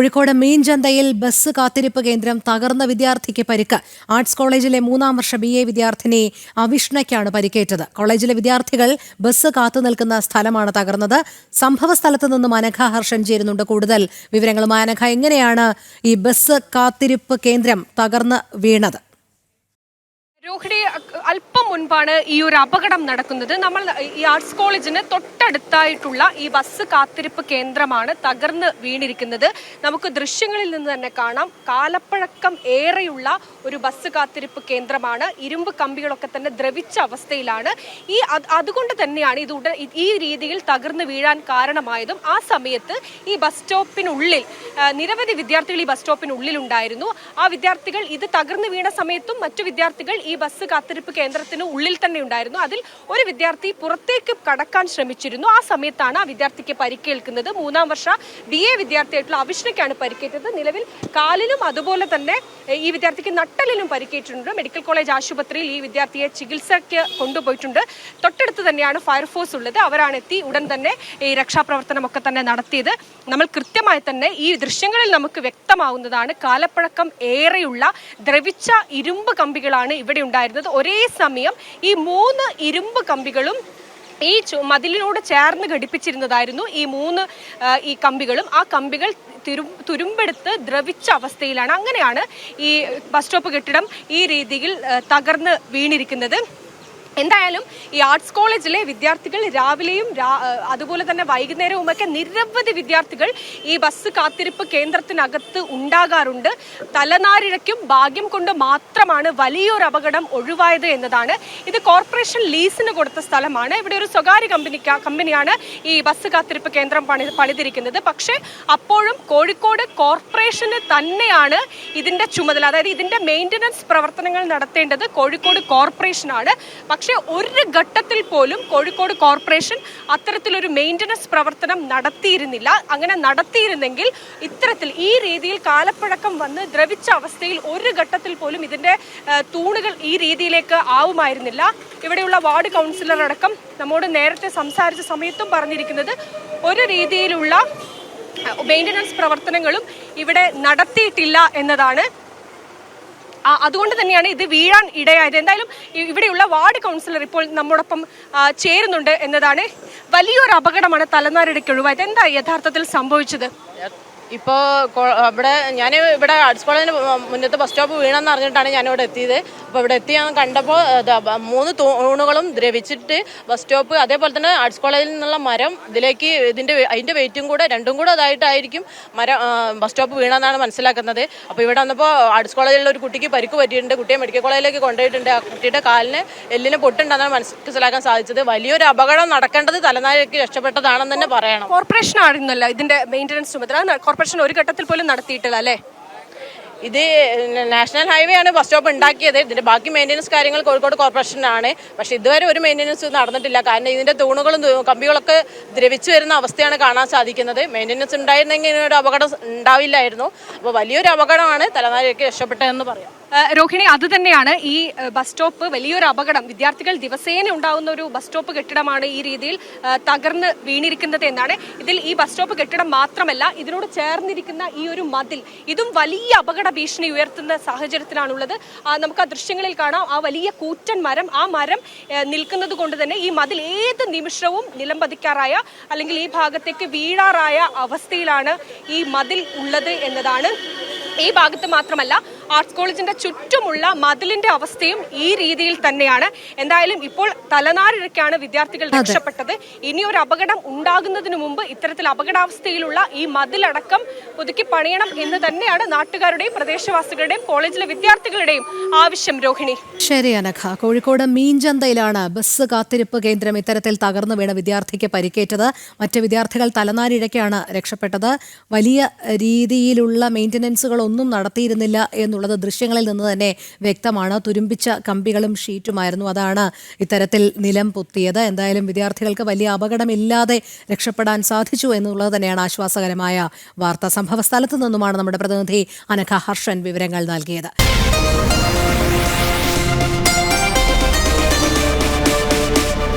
Kozhikode മീൻചന്തയിൽ bus കാത്തിരിപ്പ് കേന്ദ്രം തകർന്ന വിദ്യാർത്ഥിക്ക് പരിക്ക്. ആർട്സ് കോളേജിലെ മൂന്നാം വർഷ ബി എ വിദ്യാർത്ഥിനി അവിഷ്ണയ്ക്കാണ് പരിക്കേറ്റത്. കോളേജിലെ വിദ്യാർത്ഥികൾ ബസ് കാത്തു നിൽക്കുന്ന സ്ഥലമാണ് തകർന്നത്. സംഭവ സ്ഥലത്ത് നിന്നും അനഘ ഹർഷൻ ചേരുന്നുണ്ട്. കൂടുതൽ വിവരങ്ങളുമായി അനഘ എങ്ങനെയാണ് ഈ ബസ് കാത്തിരിപ്പ് കേന്ദ്രം തകർന്ന് വീണത്? രോഹിണി മുൻപാണ് ഈ ഒരു അപകടം നടക്കുന്നത്. നമ്മൾ ഈ ആർട്സ് കോളേജിന് തൊട്ടടുത്തായിട്ടുള്ള ഈ ബസ് കാത്തിരിപ്പ് കേന്ദ്രമാണ് തകർന്ന് വീണിരിക്കുന്നത്. നമുക്ക് ദൃശ്യങ്ങളിൽ നിന്ന് തന്നെ കാണാം. കാലപ്പഴക്കം ഏറെയുള്ള ഒരു ബസ് കാത്തിരിപ്പ് കേന്ദ്രമാണ്. ഇരുമ്പ് കമ്പികളൊക്കെ തന്നെ ദ്രവിച്ച അവസ്ഥയിലാണ്. ഈ അതുകൊണ്ട് തന്നെയാണ് ഇത് ഈ രീതിയിൽ തകർന്ന് വീഴാൻ കാരണമായതും. ആ സമയത്ത് ഈ ബസ് സ്റ്റോപ്പിനുള്ളിൽ നിരവധി വിദ്യാർത്ഥികൾ ഈ ബസ് സ്റ്റോപ്പിനുള്ളിലുണ്ടായിരുന്നു. ആ വിദ്യാർത്ഥികൾ ഇത് തകർന്നു വീണ സമയത്തും മറ്റു വിദ്യാർത്ഥികൾ ഈ ബസ് കാത്തിരിപ്പ് കേന്ദ്രത്തിന് ഉള്ളിൽ തന്നെ ഉണ്ടായിരുന്നു. അതിൽ ഒരു വിദ്യാർത്ഥി പുറത്തേക്ക് കടക്കാൻ ശ്രമിച്ചിരുന്നു. ആ സമയത്താണ് ആ വിദ്യാർത്ഥിക്ക് പരിക്കേൽക്കുന്നത്. മൂന്നാം വർഷ ബി എ വിദ്യാർത്ഥിയായിട്ടുള്ള അവിഷ്ണയ്ക്കാണ് പരിക്കേറ്റത്. നിലവിൽ കാലിലും അതുപോലെ തന്നെ ഈ വിദ്യാർത്ഥിക്ക് നട്ടലിലും പരിക്കേറ്റിട്ടുണ്ട്. മെഡിക്കൽ കോളേജ് ആശുപത്രിയിൽ ഈ വിദ്യാർത്ഥിയെ ചികിത്സയ്ക്ക് കൊണ്ടുപോയിട്ടുണ്ട്. തൊട്ടടുത്ത് തന്നെയാണ് ഫയർഫോഴ്സ് ഉള്ളത്. അവരാണ് എത്തി ഉടൻ തന്നെ ഈ രക്ഷാപ്രവർത്തനമൊക്കെ തന്നെ നടത്തിയത്. നമ്മൾ കൃത്യമായി തന്നെ ഈ ദൃശ്യങ്ങളിൽ നമുക്ക് വ്യക്തമാവുന്നതാണ് കാലപ്പഴക്കം ഏറെയുള്ള ദ്രവിച്ച ഇരുമ്പ് കമ്പികളാണ് ഇവിടെ ഉണ്ടായിരുന്നത്. ഒരേ സമയം ഈ മൂന്ന് ഇരുമ്പ് കമ്പികളും ഈ മതിലിനോട് ചേർന്ന് ഘടിപ്പിച്ചിരുന്നതായിരുന്നു ഈ മൂന്ന് ഈ കമ്പികളും. ആ കമ്പികൾ തിരു തുരുമ്പെടുത്ത് ദ്രവിച്ച അവസ്ഥയിലാണ് അങ്ങനെയാണ് ഈ ബസ് സ്റ്റോപ്പ് കെട്ടിടം ഈ രീതിയിൽ തകർന്ന് വീണിരിക്കുന്നത്. എന്തായാലും ഈ ആർട്സ് കോളേജിലെ വിദ്യാർത്ഥികൾ രാവിലെയും അതുപോലെ തന്നെ വൈകുന്നേരവുമൊക്കെ നിരവധി വിദ്യാർത്ഥികൾ ഈ ബസ് കാത്തിരിപ്പ് കേന്ദ്രത്തിനകത്ത് ഉണ്ടാകാറുണ്ട്. തലനാരിഴയ്ക്കും ഭാഗ്യം കൊണ്ട് മാത്രമാണ് വലിയൊരു അപകടം ഒഴിവായത് എന്നതാണ്. ഇത് കോർപ്പറേഷൻ ലീസിന് കൊടുത്ത സ്ഥലമാണ്. ഇവിടെ ഒരു സ്വകാര്യ കമ്പനി കമ്പനിയാണ് ഈ ബസ് കാത്തിരിപ്പ് കേന്ദ്രം പണി പണിതിരിക്കുന്നത്. പക്ഷേ അപ്പോഴും കോഴിക്കോട് കോർപ്പറേഷന് തന്നെയാണ് ഇതിന്റെ ചുമതല. അതായത് ഇതിന്റെ മെയിന്റനൻസ് പ്രവർത്തനങ്ങൾ നടത്തേണ്ടത് കോഴിക്കോട് കോർപ്പറേഷനാണ്. പക്ഷേ ഒരു ഘട്ടത്തിൽ പോലും കോഴിക്കോട് കോർപ്പറേഷൻ അത്തരത്തിലൊരു മെയിന്റനൻസ് പ്രവർത്തനം നടത്തിയിരുന്നില്ല. അങ്ങനെ നടത്തിയിരുന്നെങ്കിൽ ഇത്തരത്തിൽ ഈ രീതിയിൽ കാലപ്പഴക്കം വന്ന് ദ്രവിച്ച അവസ്ഥയിൽ ഒരു ഘട്ടത്തിൽ പോലും ഇതിന്റെ തൂണുകൾ ഈ രീതിയിലേക്ക് ആവുമായിരുന്നില്ല. ഇവിടെയുള്ള വാർഡ് കൗൺസിലർ അടക്കം നമ്മോട് നേരത്തെ സംസാരിച്ച സമയത്തും പറഞ്ഞിരിക്കുന്നത് ഒരു രീതിയിലുള്ള മെയിന്റനൻസ് പ്രവർത്തനങ്ങളും ഇവിടെ നടത്തിയിട്ടില്ല എന്നതാണ്. അതുകൊണ്ട് തന്നെയാണ് ഇത് വീഴാൻ ഇടയായത്. എന്തായാലും ഇവിടെയുള്ള വാർഡ് കൗൺസിലർ ഇപ്പോൾ നമ്മോടൊപ്പം ചേരുന്നുണ്ട് എന്നതാണ് വലിയൊരു അപകടമാണ് തലനാരിടയ്ക്ക് ഒഴിവായത്. എന്താ യഥാർത്ഥത്തിൽ സംഭവിച്ചത്? ഇപ്പോൾ അവിടെ ഞാൻ ഇവിടെ ആർട്സ് കോളേജിന് മുന്നത്തെ ബസ് സ്റ്റോപ്പ് വീണെന്ന് അറിഞ്ഞിട്ടാണ് ഞാൻ ഇവിടെ എത്തിയത്. അപ്പോൾ ഇവിടെ എത്തി ഞാൻ കണ്ടപ്പോൾ മൂന്ന് തൂണുകളും ദ്രവിച്ചിട്ട് ബസ് സ്റ്റോപ്പ് അതേപോലെ തന്നെ ആർട്സ് കോളേജിൽ നിന്നുള്ള മരം ഇതിലേക്ക് ഇതിന്റെ അതിന്റെ വെയിറ്റും കൂടെ രണ്ടും കൂടെ അതായിട്ടായിരിക്കും മരം ബസ് സ്റ്റോപ്പ് വീണെന്നാണ് മനസ്സിലാക്കുന്നത്. അപ്പോൾ ഇവിടെ വന്നപ്പോൾ ആർട്സ് കോളേജിലുള്ള ഒരു കുട്ടിക്ക് പരിക്ക് പറ്റിയിട്ടുണ്ട്. കുട്ടിയെ മെഡിക്കൽ കോളേജിലേക്ക് കൊണ്ടുപോയിട്ടുണ്ട്. ആ കുട്ടിയുടെ കാലിന് എല്ലിന് പൊട്ടുണ്ടെന്നാണ് മനസ്സിലാക്കാൻ സാധിച്ചത്. വലിയൊരു അപകടം നടക്കേണ്ടത് തലനാരിക്ക് രക്ഷപ്പെട്ടതാണെന്ന് തന്നെ പറയണം. കോർപ്പറേഷൻ ആയിരുന്നല്ലോ ഇതിന്റെ മെയിന്റനൻസ് ചുമതല കോർപ്പറേഷൻ ഒരു ഘട്ടത്തിൽ പോലും നടത്തിയിട്ടില്ല അല്ലേ? ഇത് നാഷണൽ ഹൈവേ ആണ് ബസ് സ്റ്റോപ്പ് ഉണ്ടാക്കിയത്. ഇതിന്റെ ബാക്കി മെയിന്റനൻസ് കാര്യങ്ങൾ കോഴിക്കോട് കോർപ്പറേഷനാണ് പക്ഷെ ഇതുവരെ ഒരു മെയിന്റനൻസ് നടന്നിട്ടില്ല. കാരണം ഇതിന്റെ തൂണുകളും കമ്പികളൊക്കെ ദ്രവിച്ചു വരുന്ന അവസ്ഥയാണ് കാണാൻ സാധിക്കുന്നത്. മെയിന്റനൻസ് ഉണ്ടായിരുന്നെങ്കിൽ ഒരു അപകടം ഉണ്ടാവില്ലായിരുന്നു. അപ്പോൾ വലിയൊരു അപകടമാണ് തലനാരിക്ക് രക്ഷപ്പെട്ടതെന്ന് പറയാം. രോഹിണി അത് തന്നെയാണ് ഈ ബസ് സ്റ്റോപ്പ് വലിയൊരു അപകടം. വിദ്യാർത്ഥികൾ ദിവസേന ഉണ്ടാകുന്ന ഒരു ബസ് സ്റ്റോപ്പ് കെട്ടിടമാണ് ഈ രീതിയിൽ തകർന്ന് വീണിരിക്കുന്നത് എന്നാണ്. ഇതിൽ ഈ ബസ് സ്റ്റോപ്പ് കെട്ടിടം മാത്രമല്ല ഇതിനോട് ചേർന്നിരിക്കുന്ന ഈ ഒരു മതിൽ ഇതും വലിയ അപകട ഭീഷണി ഉയർത്തുന്ന സാഹചര്യത്തിലാണുള്ളത്. നമുക്ക് ആ ദൃശ്യങ്ങളിൽ കാണാം. ആ വലിയ കൂറ്റൻ മരം ആ മരം നിൽക്കുന്നത് കൊണ്ട് തന്നെ ഈ മതിൽ ഏത് നിമിഷവും നിലംപതിക്കാറായ അല്ലെങ്കിൽ ഈ ഭാഗത്തേക്ക് വീഴാറായ അവസ്ഥയിലാണ് ഈ മതിൽ ഉള്ളത് എന്നതാണ്. ഈ ഭാഗത്ത് മാത്രമല്ല ആർട്സ് കോളേജിന്റെ ചുറ്റുമുള്ള മതിലിന്റെ അവസ്ഥയും ഈ രീതിയിൽ തന്നെയാണ്. എന്തായാലും ഇപ്പോൾ തലനാരിഴക്കാണ് വിദ്യാർത്ഥികൾ രക്ഷപ്പെട്ടത്. ഇനി ഒരു അപകടം ഉണ്ടാകുന്നതിന് മുമ്പ് ഇത്തരത്തിൽ അപകടാവസ്ഥയിലുള്ള ഈ മതിലടക്കം പുതുക്കി പണിയണം എന്ന് തന്നെയാണ് നാട്ടുകാരുടെയും പ്രദേശവാസികളുടെയും കോളേജിലെ വിദ്യാർത്ഥികളുടെയും ആവശ്യം. രോഹിണി. ശരി അനഘ. കോഴിക്കോട് മീൻചന്തയിലാണ് ബസ് കാത്തിരിപ്പ് കേന്ദ്രം ഇത്തരത്തിൽ തകർന്നു വീണ വിദ്യാർത്ഥിക്ക് പരിക്കേറ്റത്. മറ്റ് വിദ്യാർത്ഥികൾ തലനാരിഴയ്ക്കാണ് രക്ഷപ്പെട്ടത്. വലിയ രീതിയിലുള്ള മെയിന്റനൻസുകളൊന്നും നടത്തിയിരുന്നില്ല എന്നുള്ളത് ദൃശ്യങ്ങളിൽ നിന്ന് തന്നെ വ്യക്തമാണ്. തുരുമ്പിച്ച കമ്പികളും ഷീറ്റുമായിരുന്നു അതാണ് ഇത്തരത്തിൽ നിലം പൊത്തിയത്. എന്തായാലും വിദ്യാർത്ഥികൾക്ക് വലിയ അപകടമില്ലാതെ രക്ഷപ്പെടാൻ സാധിച്ചു എന്നുള്ളത് തന്നെയാണ് ആശ്വാസകരമായ വാർത്ത. സംഭവ സ്ഥലത്ത് നിന്നുമാണ് നമ്മുടെ പ്രതിനിധി അനഘ ഹർഷൻ വിവരങ്ങൾ നൽകിയത്.